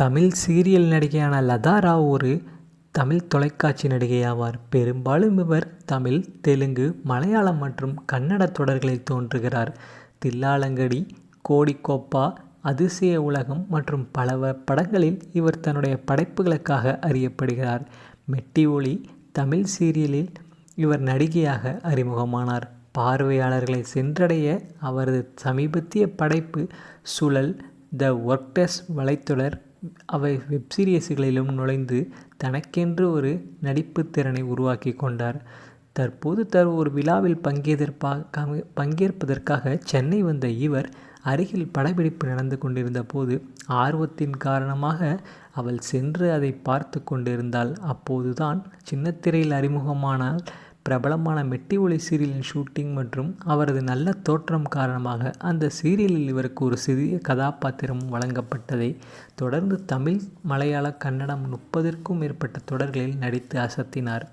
Tamil serial நடிகையான லதா ராவ் ஒரு தமிழ் தொலைக்காட்சி நடிகை ஆவார் பெரும்பாலும் இவர் தமிழ் தெலுங்கு மலையாளம் மற்றும் கன்னட தொடர்களில் தோன்றுகிறார். தில்லாலங்கடி கோடிக்கோப்பா அதிசய உலகம் மற்றும் பல படங்களில் இவர் தன்னுடைய படைப்புகளுக்காக அறியப்படுகிறார். மெட்டி ஒளி தமிழ் சீரியலில் இவர் நடிகையாக அறிமுகமானார். பார்வையாளர்களை சென்றடைய அவரது சமீபத்திய படைப்பு சுழல் த ஒர்க்டஸ் வலைத்தொடர் அவை வெப் சீரியஸ்களிலும் நுழைந்து தனக்கென்று ஒரு நடிப்பு திறனை உருவாக்கி கொண்டார். தற்போது தர் ஒரு விழாவில் பங்கேற்பா பங்கேற்பதற்காக சென்னை வந்த இவர் அருகில் படப்பிடிப்பு நடந்து கொண்டிருந்த போது ஆர்வத்தின் காரணமாக அவள் சென்று அதை பார்த்து கொண்டிருந்தாள். அப்போதுதான் சின்னத்திரையில் அறிமுகமானால் பிரபலமான மெட்டி ஒளி சீரியலின் ஷூட்டிங் மற்றும் அவரது நல்ல தோற்றம் காரணமாக அந்த சீரியலில் இவருக்கு ஒரு சிறிய கதாபாத்திரமும் வழங்கப்பட்டதை தொடர்ந்து தமிழ் மலையாள கன்னடம் முப்பதிற்கும் மேற்பட்ட தொடர்களில் நடித்து அசத்தினார்.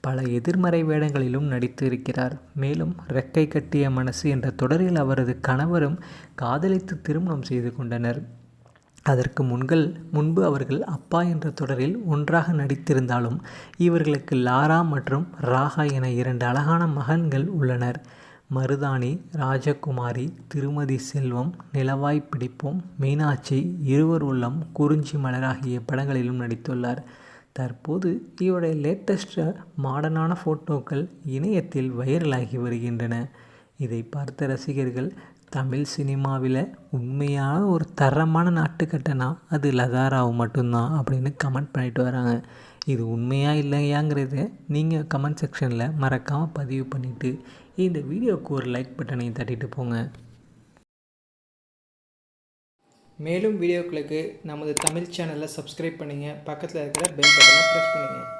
பல எதிர்மறை வேடங்களிலும் நடித்து இருக்கிறார் மேலும் ரெக்கை கட்டிய மனசு என்ற தொடரில் அவரது கணவரும் காதலித்து திருமணம் செய்து கொண்டனர். அதற்கு முன்கள் முன்பு அவர்கள் அப்பா என்ற தொடரில் ஒன்றாக நடித்திருந்தாலும் இவர்களுக்கு லாரா மற்றும் ராகா என இரண்டு அழகான மகன்கள் உள்ளனர். மருதாணி ராஜகுமாரி திருமதி செல்வம் நிலவாய் பிடிப்போம் மீனாட்சி இருவர் உள்ளம் குறிஞ்சி மலர் ஆகிய படங்களிலும் நடித்துள்ளார். தற்போது இவருடைய லேட்டஸ்ட் மாடர்னான ஃபோட்டோக்கள் இணையத்தில் வைரலாகி வருகின்றன. இதை பார்த்த ரசிகர்கள் தமிழ் சினிமாவில் உண்மையான ஒரு தரமான நாட்டுக்கட்டனா அது லதாராவ் மட்டும்தான் அப்படின்னு கமெண்ட் பண்ணிட்டு வராங்க. இது உண்மையாக இல்லையாங்கிறத நீங்கள் கமெண்ட் செக்ஷனில் மறக்காமல் பதிவு பண்ணிவிட்டு இந்த வீடியோவுக்கு ஒரு லைக் பட்டனையும் தட்டிட்டு போங்க. மேலும் வீடியோக்களுக்கு நமது தமிழ் சேனலை சப்ஸ்கிரைப் பண்ணுங்கள் பக்கத்தில் இருக்கிற பெல் பட்டனை ப்ரெஸ் பண்ணுங்கள்